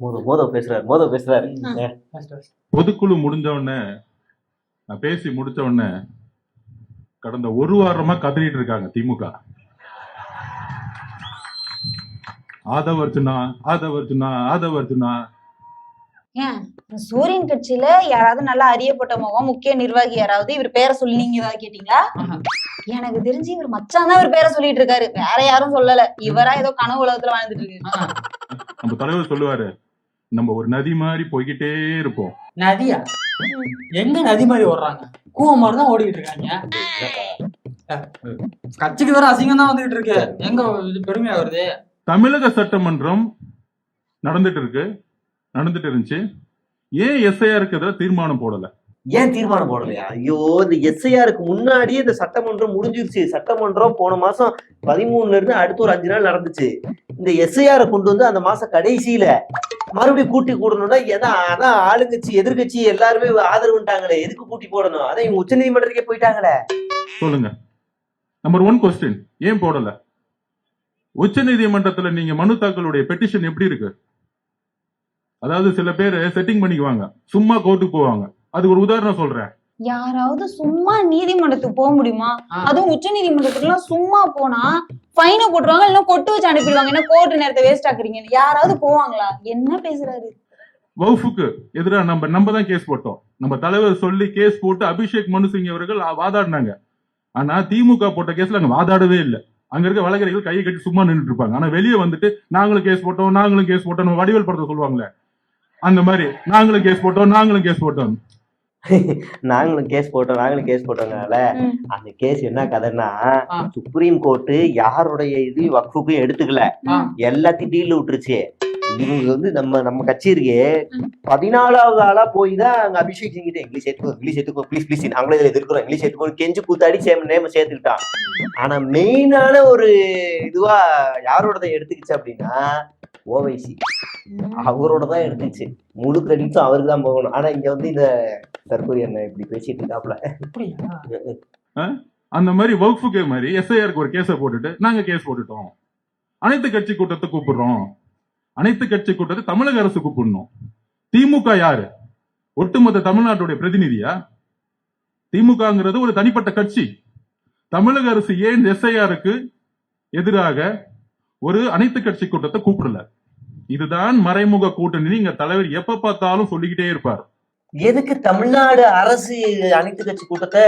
மோதோ மோதோ பேசுறாரு மோதோ பேசுறாரு. பொதுக்குழு முடிஞ்ச உடனே நான் பேசி முடிச்ச உடனே கடந்த ஒரு வாரமா கதறிட்டு இருக்காங்க திமுக. ஆதவர்ஜுனா ஆதவர்ஜுனா ஆதவர்ஜுனா ஏன்? சூரியன் கட்சியில யாராவது நல்லா அறியப்பட்ட முகம் முக்கிய நிர்வாகி யாராவது இவர் பேரை சொல்லி நீங்க ஏதாவது கேட்டீங்களா? எனக்கு தெரிஞ்சு இவர் மச்சான் தான் இவர் பேரை சொல்லிட்டு இருக்காரு. வேற யாரும் சொல்லல. இவரா ஏதோ கனவு உலகத்துல வாழ்ந்துட்டு இருக்காரு. நம்ம தலைவர் சொல்லுவாரு நம்ம ஒரு நதி மாதிரி போய்கிட்டே இருப்போம். நதியா? எங்க நதி மாதிரி ஓடுறாங்க? கூவம் மாதிரி தான் ஓடிக்கிட்டு இருக்காங்க. கட்சிக்கு வேற அசிங்கம் தான் வந்துகிட்டு இருக்கு. எங்க இது பெருமையா வருது? தமிழக சட்டமன்றம் நடந்துட்டு இருக்கு. நடந்துட்டு இருந்துச்சு. ஏன் எஸ்ஐஆருக்கு எதிராக தீர்மானம் போடல? ஏன் தீர்மானம் போடலையா? ஐயோ இந்த எஸ்ஐஆருக்கு முன்னாடியே இந்த சட்டமன்றம் முடிஞ்சிருச்சு. சட்டமன்றம் போன மாசம் பதிமூணுல இருந்து அடுத்து ஒரு அஞ்சு நாள் நடந்துச்சு. இந்த எஸ்ஐஆரை கொண்டு வந்து அந்த மாசம் கடைசியில மறுபடியும் கூட்டி கூடணும்னா ஏன்னா அதான் ஆளுங்கட்சி எதிர்கட்சி எல்லாருமே ஆதரவுட்டாங்களே எதுக்கு கூட்டி போடணும்? அதான் இவங்க உச்ச நீதிமன்றத்துக்கே போயிட்டாங்களே. சொல்லுங்க. நம்பர் ஒன் கொஸ்டின் ஏன் போடல? உச்ச நீதிமன்றத்துல நீங்க மனு தாக்கலுடைய பெட்டிஷன் எப்படி இருக்கு? அதாவது சில பேர் செட்டிங் பண்ணிக்குவாங்க. சும்மா கோர்ட்டுக்கு போவாங்க. அதுக்கு ஒரு உதாரணம் சொல்றேன். யாராவது சும்மா நீதிமன்றத்துக்கு போக முடியுமா. அதுவும் உச்ச நீதிமன்றத்துக்கு எல்லாம் சும்மா போனா ஃபைனை போட்டுருவாங்க இல்ல கொட்டு வச்சு அனுப்பிடுவாங்க. என்ன கோர்ட் நேரத்தை வேஸ்ட் ஆக்குறீங்க. யாராவது போவாங்களா? என்ன பேசுறாரு? வகுப்புக்கு எதிராக நம்ம நம்ம தான் கேஸ் போட்டோம். நம்ம தலைவர் சொல்லி கேஸ் போட்டு அபிஷேக் மனு சிங் அவர்கள் வாதாடினாங்க. ஆனா திமுக போட்ட கேஸ்ல அங்க வாதாடவே இல்லை. அங்க இருக்க வழக்கறிஞர்கள் கையை கட்டி சும்மா நின்றுட்டு இருப்பாங்க. ஆனா வெளியே வந்துட்டு நாங்களும் கேஸ் போட்டோம் நாங்களும் கேஸ் போட்டோம் நம்ம வடிவேல் படத்தை சொல்லுவாங்களே. அந்த மாதிரி நாங்களும் கேஸ் போட்டோம் நாங்களும் கேஸ் போட்டோம் நாங்களும் கேஸ் போட்டோம் நாங்களும் கேஸ் போட்டோங்கனால ம். அந்த கேஸ் என்ன கதைன்னா. சுப்ரீம் கோர்ட்டு யாருடைய இது வக்ஃபுக்கும் எடுத்துக்கல. எல்லாத்தையும் டீல்ல விட்டுருச்சு. இவங்க வந்து நம்ம நம்ம கட்சி இருக்கே. பதினாலாவது ஆளா போய் தான் அங்க அபிஷேக் சிங்கிட்ட இங்கிலீஷ் சேர்த்துக்கோ இங்கிலீஷ் சேர்த்துக்கோ ப்ளீஸ் ப்ளீஸ் நாங்களும் இதுல இருக்கிறோம் இங்கிலீஷ் சேர்த்துக்கோ. கெஞ்சு கூத்தாடி சேம் நேம் சேர்த்துக்கிட்டான். ஆனா மெயினான ஒரு இதுவா யாரோடத எடுத்துக்கிச்சு அப்படின்னா ஓவைசி அவரோட தான் எடுத்துச்சு. முழு கிரெடிட்ஸும் அவருக்கு தான் போகணும். ஆனா இங்க வந்து இந்த தற்கொலை என்ன இப்படி பேசிட்டு இருக்காப்ல? அந்த மாதிரி வகுப்புக்கு மாதிரி எஸ்ஐஆருக்கு ஒரு கேஸை போட்டுட்டு நாங்க கேஸ் போட்டுட்டோம். அனைத்து கட்சி கூட்டத்தை கூப்பிடுறோம். அனைத்து கட்சி கூட்டத்தை தமிழக அரசு கூப்பிடணும். திமுக யாரு? ஒட்டுமொத்த தமிழ்நாட்டுடைய பிரதிநிதியா? திமுகங்கிறது ஒரு தனிப்பட்ட கட்சி. தமிழக அரசு ஏன் எஸ்ஐஆருக்கு எதிராக ஒரு அனைத்து கட்சி கூட்டத்தை கூப்பிடல? இதுதான் மறைமுக கூட்டணி நீங்க தலைவர் எப்ப பார்த்தாலும் சொல்லிக்கிட்டே இருப்பார். எதுக்கு தமிழ்நாடு அரசு அனைத்து கட்சி கூட்டத்தை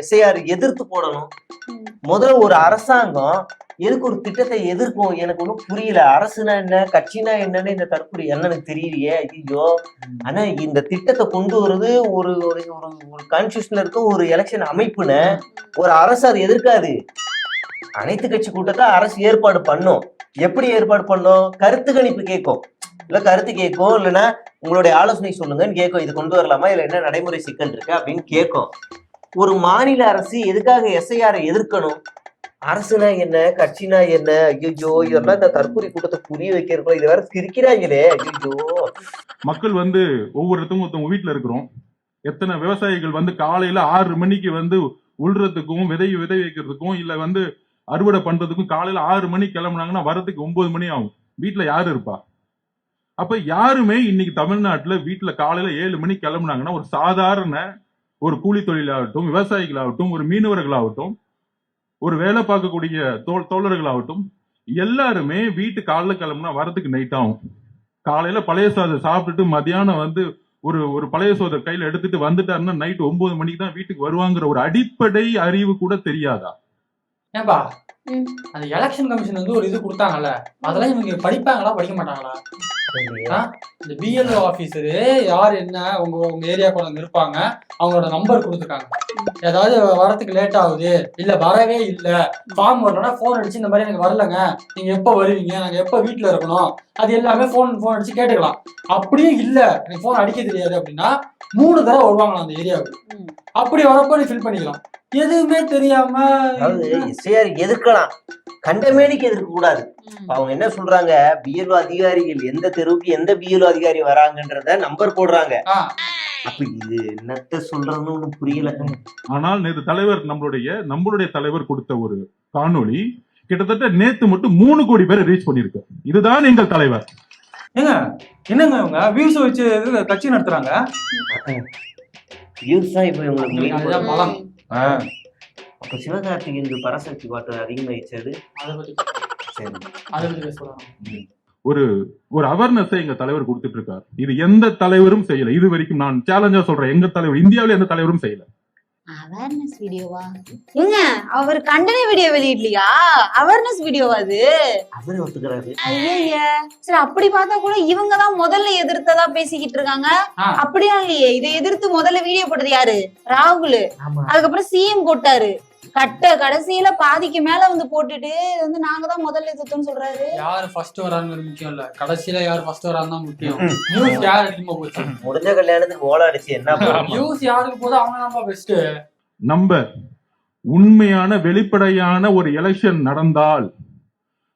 எஸ்ஐஆர் எதிர்த்து போடணும்? முதல்ல ஒரு அரசாங்கம் எதுக்கு ஒரு திட்டத்தை எதிர்க்கும்? எனக்கு ஒன்றும் புரியல. அரசுனா என்ன? கட்சினா என்னன்னு இந்த தற்கொலை என்னன்னு தெரியலையே. ஐயோ ஆனா இந்த திட்டத்தை கொண்டு வர்றது ஒரு ஒரு ஒரு ஒரு கான்ஸ்டியூஷன்ல இருக்க ஒரு எலெக்ஷன் அமைப்புன்னு ஒரு அரசு அது எதிர்க்காது. அனைத்து கட்சி கூட்டத்தை அரசு ஏற்பாடு பண்ணும். எப்படி ஏற்பாடு பண்ணும்? கருத்து கணிப்பு கேட்கும். இல்ல கருத்து கேட்கும் இல்லைன்னா உங்களுடைய ஆலோசனை சொல்லுங்கன்னு கேட்கும். இது கொண்டு வரலாமா? இல்ல என்ன நடைமுறை சிக்கல் இருக்கு அப்படின்னு கேட்கும். ஒரு மாநில அரசு எதுக்காக எஸ்ஐஆரை எதிர்க்கணும்? அரசுனா என்ன? கட்சினா என்ன? ஐயோ இதெல்லாம் இந்த தற்கொலை கூட்டத்தை புரிய வைக்கிறோம் இது வேற சிரிக்கிறாங்களே. ஐயோ மக்கள் வந்து ஒவ்வொருத்தவங்க ஒருத்தவங்க வீட்டுல இருக்கிறோம். எத்தனை விவசாயிகள் வந்து காலையில ஆறு மணிக்கு வந்து உள்றதுக்கும் விதை விதை வைக்கிறதுக்கும் இல்ல வந்து அறுவடை பண்றதுக்கும் காலையில ஆறு மணிக்கு கிளம்புனாங்கன்னா வரதுக்கு ஒன்பது மணி ஆகும். வீட்டுல யாரு இருப்பா? அப்ப யாருமே இன்னைக்கு தமிழ்நாட்டுல வீட்டுல காலையில ஏழு மணிக்கு கிளம்புனாங்கன்னா ஒரு சாதாரண ஒரு கூலி தொழிலாகட்டும் விவசாயிகளாகட்டும் ஒரு மீனவர்களாகட்டும் ஒரு வேலை பார்க்கக்கூடிய தோல் தோழர்களாகட்டும் எல்லாருமே வீட்டு காலைல கிளம்புனா வரதுக்கு நைட் ஆகும். காலையில பழைய சாதம் சாப்பிட்டுட்டு மதியானம் வந்து ஒரு ஒரு பழைய சோதர் கையில எடுத்துட்டு வந்துட்டாருன்னா நைட் ஒன்பது மணிக்கு தான் வீட்டுக்கு வருவாங்கிற ஒரு அடிப்படை அறிவு கூட தெரியாதா? ஏன்பா. அந்த எலெக்ஷன் கமிஷன் வந்து ஒரு இது கொடுத்தாங்கல்ல அதெல்லாம் இவங்க படிப்பாங்களா படிக்க மாட்டாங்களா? இந்த பிஎல்ஓ ஆபீசரு யார் என்ன உங்க உங்க ஏரியாக்குள்ள வந்து இருப்பாங்க அவங்களோட நம்பர் கொடுத்துருக்காங்க. ஏதாவது வரத்துக்கு லேட் ஆகுது இல்ல வரவே இல்ல ஃபார்ம் வரலன்னா ஃபோன் அடிச்சு இந்த மாதிரி எனக்கு வரலங்க நீங்க எப்ப வருவீங்க நாங்க எப்ப வீட்ல இருக்கணும் அது எல்லாமே ஃபோன் ஃபோன் அடிச்சு கேட்டுக்கலாம். அப்படியே இல்ல எனக்கு ஃபோன் அடிக்க தெரியாது அப்படின்னா மூணு தடவை வருவாங்களாம் அந்த ஏரியாவுக்கு. அப்படி வரப்போ நீ ஃபில் பண்ணிக்கலாம். எதுவுமே தெரியாம எஸ்ஐஆர் எதிர்க்கலாம் கண்டமேனிக்கு எதிர்க்க கூடாது. அவங்க என்ன சொல்றாங்க? பிஎல்ஓ அதிகாரிகள் எந்த தெருவுக்கு எந்த பிஎல்ஓ அதிகாரி வராங்கன்றத நம்பர் போடுறாங்க. அப்ப இது என்னத்த சொல்றதுன்னு ஒண்ணும் புரியல. ஆனால் நேற்று தலைவர் நம்மளுடைய நம்மளுடைய தலைவர் கொடுத்த ஒரு காணொளி கிட்டத்தட்ட நேத்து மட்டும் மூணு கோடி பேரை ரீச் பண்ணிருக்கு. இதுதான் எங்கள் தலைவர். ஏங்க என்னங்க இவங்க? வியூஸ் வச்சு கட்சி நடத்துறாங்க? வியூஸ் தான் இப்போ உங்களுக்கு main அதுதான் பலம். ஆ. அப்ப சிவகார்த்திகேயன் பராசக்தி பாட்டு அதிகமாயிடுச்சு அது அதை பத்தி சரி. அதை பத்தி பேசுறாங்க ஒரு ஒரு அவேர்னஸை எங்க தலைவர் கொடுத்துட்டு இருக்காரு இது எந்த தலைவரும் செய்யல. இது வரைக்கும் நான் சேலஞ்சா சொல்றேன். எங்க தலைவர் இந்தியாவில எந்த தலைவரும் செய்யல. அவேர்னஸ் வீடியோவா ஏங்க அவர் கண்டன வீடியோ வெளியிடலையா? அவேர்னஸ் வீடியோவா அது? அவரு ஒத்துக்கிறாரு. ஐயய்ய சரி அப்படி பார்த்தா கூட இவங்க தான் முதல்ல எதிர்த்ததா பேசிக்கிட்டு இருக்காங்க. அப்படியா இல்லையே. இதை எதிர்த்து முதல்ல வீடியோ போட்டது யாரு? ராகுல். அதுக்கப்புறம் சிஎம் போட்டாரு. கட்ட கடைசியில பாதிக்கு மேல வந்து போட்டுட்டு இது வந்து நாங்க தான் முதல்ல எதிர்த்தோம்னு சொல்றாரு. யாரு ஃபர்ஸ்ட் வராங்கிறது முக்கியம் இல்ல. கடைசியில யார் ஃபர்ஸ்ட் வராங்க தான் முக்கியம். நியூஸ் யார் அதிகமா போச்சு? முடிஞ்ச கல்யாணத்துக்கு ஓல அடிச்சு என்ன? நியூஸ் யாருக்கு போதோ அவங்க தான் பெஸ்ட் நம்ம உண்மையான வெளிப்படையான ஒரு எலெக்ஷன் நடந்தால்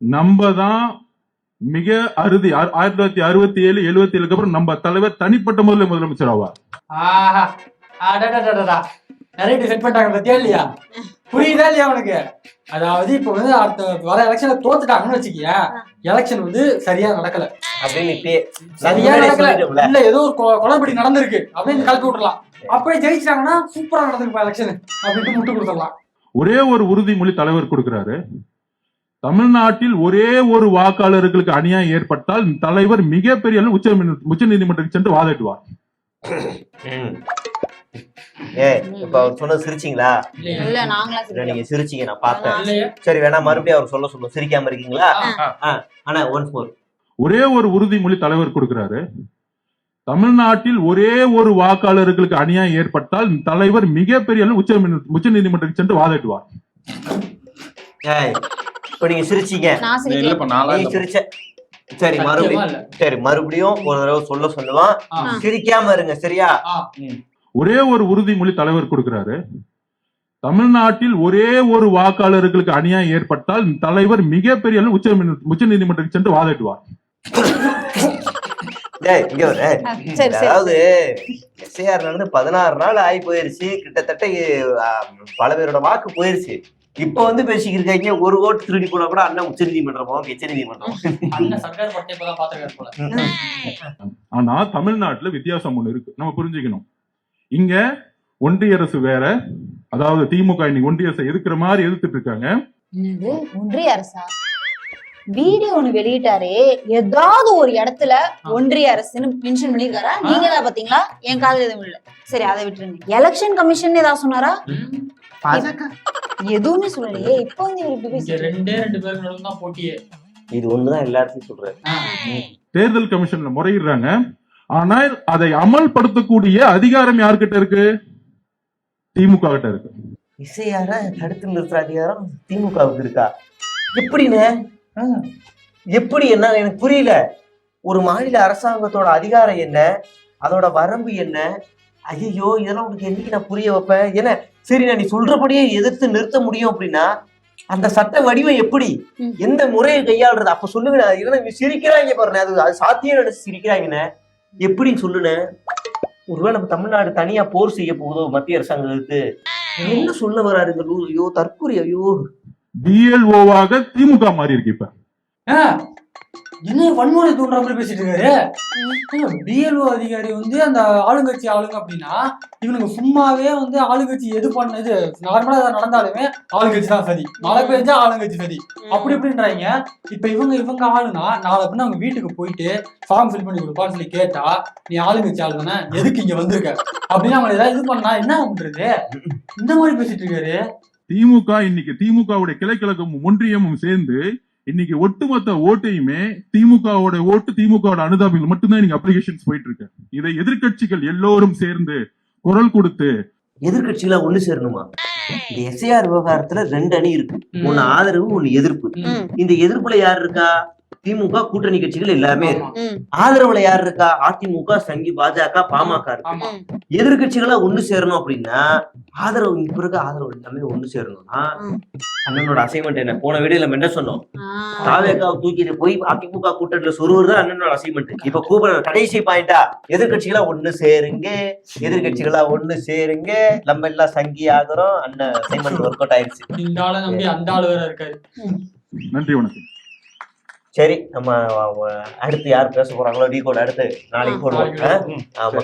நம்ம தான் மிக அறுதி ஆயிரத்தி தொள்ளாயிரத்தி அறுபத்தி ஏழு எழுபத்தி ஏழுக்கு அப்புறம் நம்ம தலைவர் தனிப்பட்ட முறையில் முதலமைச்சர் ஆவார். நிறைய செட் பண்ணிட்டாங்க பத்தியா இல்லையா? புரியுதா இல்லையா உனக்கு? அதாவது இப்ப வந்து அடுத்த வர எலெக்ஷன்ல தோத்துட்டாங்கன்னு வச்சுக்கிய எலெக்ஷன் வந்து சரியா நடக்கல. அப்படின்னு சரியா நடக்கல. இல்ல ஏதோ ஒரு குளறுபடி நடந்திருக்கு அப்படின்னு கலப்பி விட்டுறலாம். அப்படியே ஜெயிச்சிட்டாங்கன்னா சூப்பரா நடந்திருப்பா எலெக்ஷன் அப்படின்ட்டு முட்டு கொடுத்துடலாம். ஒரே ஒரு உறுதிமொழி தலைவர் கொடுக்கிறாரு. தமிழ்நாட்டில் ஒரே ஒரு வாக்காளர்களுக்கு அநியாயம் ஏற்பட்டால் தலைவர் மிகப்பெரிய உச்ச உச்ச நீதிமன்றத்துக்கு சென்று வாதிடுவார். ஏய் இப்ப அவர் சொன்னது சிரிச்சீங்களா? இல்ல நாங்களா நீங்க சிரிச்சீங்க நான் பார்த்தேன். சரி வேணா மறுபடியும் அவர் சொல்ல சொல்லுங்க. சிரிக்காம இருக்கீங்களா? ஆனா ஒன்ஸ் மோர் ஒரே ஒரு உறுதிமொழி தலைவர் கொடுக்கிறாரு. தமிழ்நாட்டில் ஒரே ஒரு வாக்காளர்களுக்கு அநியாயம் ஏற்பட்டால் தலைவர் மிகப்பெரிய உச்ச உச்ச நீதிமன்றத்துக்கு சென்று வாதிடுவார். ஏய் இப்ப நீங்க சிரிச்சீங்க. சிரிச்ச. சரி மறுபடியும் சரி மறுபடியும் ஒரு தடவை சொல்ல சொல்லுவான். சிரிக்காம இருங்க சரியா. ஒரே ஒரு உறுதிமொழி தலைவர் கொடுக்கிறாரு. தமிழ்நாட்டில் ஒரே ஒரு வாக்காளர்களுக்கு அநியாயம் ஏற்பட்டால் தலைவர் மிகப்பெரிய உச்ச உச்ச நீதிமன்றத்துக்கு சென்று வாதிடுவார் டேய் இங்க வர சரி சரி. அதாவது எஸ்ஐஆர் நடந்து பதினாறு நாள் ஆகி போயிருச்சு. கிட்டத்தட்ட பல பேரோட வாக்கு போயிருச்சு. இப்ப வந்து பேசிக்கிட்டு இருக்காங்க ஒரு ஓட்டு திருடி போனா கூட அண்ணன் உச்ச நீதிமன்றம் உச்ச நீதிமன்றம்? ஆனா தமிழ்நாட்டுல வித்தியாசம் ஒண்ணு இருக்கு. நம்ம புரிஞ்சுக்கணும். இங்க ஒன்றிய அரசு வேற அதாவது திமுக இன்னைக்கு ஒன்றிய அரசை எதிர்க்கிற மாதிரி எதிர்த்துட்டு இருக்காங்க. என்னது? ஒன்றிய அரசா? வீடியோ ஒண்ணு வெளியிட்டாரே ஏதாவது ஒரு இடத்துல ஒன்றிய அரசுன்னு மென்ஷன் பண்ணிருக்காரா நீங்க தான் பாத்தீங்களா? என் காதுல எதுவும் இல்ல. சரி அதை விட்டுருங்க. எலெக்ஷன் கமிஷன் ஏதாவது சொன்னாரா? எதுவுமே சொல்லலையே. இப்போ வந்து இவர் இப்படி. ரெண்டே ரெண்டு பேருக்கு நடுவில் தான் போட்டியே. இது ஒண்ணுதான் எல்லா இடத்தையும் சொல்றாரு. தேர்தல் கமிஷன்ல முறையிடுறாங்க. ஆனால் அதை அமல்படுத்தக்கூடிய அதிகாரம் யார்கிட்ட இருக்கு? திமுக கிட்ட இருக்கு. இசையார தடுத்து நிறுத்துற அதிகாரம் திமுகவுக்கு இருக்கா? எப்படின்னு. எப்படி என்ன? எனக்கு புரியல. ஒரு மாநில அரசாங்கத்தோட அதிகாரம் என்ன? அதோட வரம்பு என்ன? ஐயோ இதெல்லாம் உனக்கு என்னைக்கு நான் புரிய வைப்பேன்? ஏன்னா சரி நான் நீ சொல்றபடியே எதிர்த்து நிறுத்த முடியும் அப்படின்னா அந்த சட்ட வடிவம் எப்படி. எந்த முறையை கையாளுறது? அப்ப சொல்லுங்க இவங்க சிரிக்கிறாங்க பாருங்க. அது அது சாத்தியம் நினைச்சு சிரிக்கிறாங்கண்ணே எப்படின்னு சொல்லுனே? ஒருவேளை நம்ம தமிழ்நாடு தனியா போர் செய்ய போகுதோ மத்திய அரசாங்கத்துக்கு? என்ன சொல்ல வராருங்க ஐயோ தற்கொலை ஐயோ. பிஎல்ஓவாக திமுக மாறி இருக்கு இப்ப. என்ன வன்முறை தூண்டுற மாதிரி பேசிட்டு இருக்காரு? பிஎல்ஓ அதிகாரி வந்து அந்த ஆளுங்கட்சி ஆளுங்க அப்படின்னா இவனுங்க சும்மாவே வந்து ஆளுங்கட்சி எது பண்ணது நார்மலா ஏதாவது நடந்தாலுமே ஆளுங்கட்சி தான் சரி மழை பெஞ்சா ஆளுங்கட்சி சரி அப்படி இப்படின்றாங்க. இப்ப இவங்க இவங்க ஆளுனா நாளை பின்ன அவங்க வீட்டுக்கு போயிட்டு ஃபார்ம் ஃபில் பண்ணி கொடுப்பான்னு சொல்லி கேட்டா நீ ஆளுங்கட்சி ஆளு தானே எதுக்கு இங்க வந்திருக்க? அப்படின்னு அவங்க ஏதாவது இது பண்ணா என்ன பண்றது? இந்த மாதிரி பேசிட்டு இருக்காரு. திமுக இன்னைக்கு திமுகவுடைய கிளைக்கழகமும் ஒன்றியமும் சேர்ந்து இன்னைக்கு ஒட்டுமொத்த ஓட்டையுமே திமுகவோட ஓட்டு திமுகவோட அனுதாபிகள் மட்டும்தான் இன்னைக்கு அப்ளிகேஷன்ஸ் போயிட்டு இருக்கு இதை எதிர்க்கட்சிகள் எல்லோரும் சேர்ந்து குரல் கொடுத்து எதிர்கட்சிகளா ஒண்ணு சேரணுமா? இந்த எஸ்ஐஆர் விவகாரத்துல ரெண்டு அணி இருக்கு. ஒண்ணு ஆதரவு ஒண்ணு எதிர்ப்பு. இந்த எதிர்ப்புல யார் இருக்கா? திமுக கூட்டணி கட்சிகள் எல்லாமே இருக்கு. ஆதரவுல யார் இருக்கா? அதிமுக சங்கி பாஜக பாமக இருக்கு. எதிர்கட்சிகளா ஒண்ணு சேரணும் அப்படின்னா ஆதரவு இப்ப இருக்க ஆதரவு எல்லாமே ஒண்ணு சேரணும்னா. அண்ணனோட அசைன்மெண்ட் என்ன போன வீடியோல நம்ம என்ன சொன்னோம். தாவேக்காவை தூக்கிட்டு போய் அதிமுக கூட்டத்துல சொருவது தான் அண்ணனோட அசைன்மெண்ட் இப்ப கூப்பிடுற கடைசி பாயிண்டா எதிர்கட்சிகளா ஒண்ணு சேருங்க எதிர்கட்சிகளா ஒண்ணு சேருங்க நம்ம எல்லாம் சங்கி ஆகுறோம் அண்ணன் அசைன்மெண்ட் ஒர்க் அவுட் ஆயிடுச்சு இந்த ஆளை நம்பி அந்த ஆளு வேற இருக்காரு நன்றி வணக்கம் சரி நம்ம அடுத்து யார் பேச போறாங்களோ டீ கோட் அடுத்து நாளைக்கு. போடுவோம். ஆமா.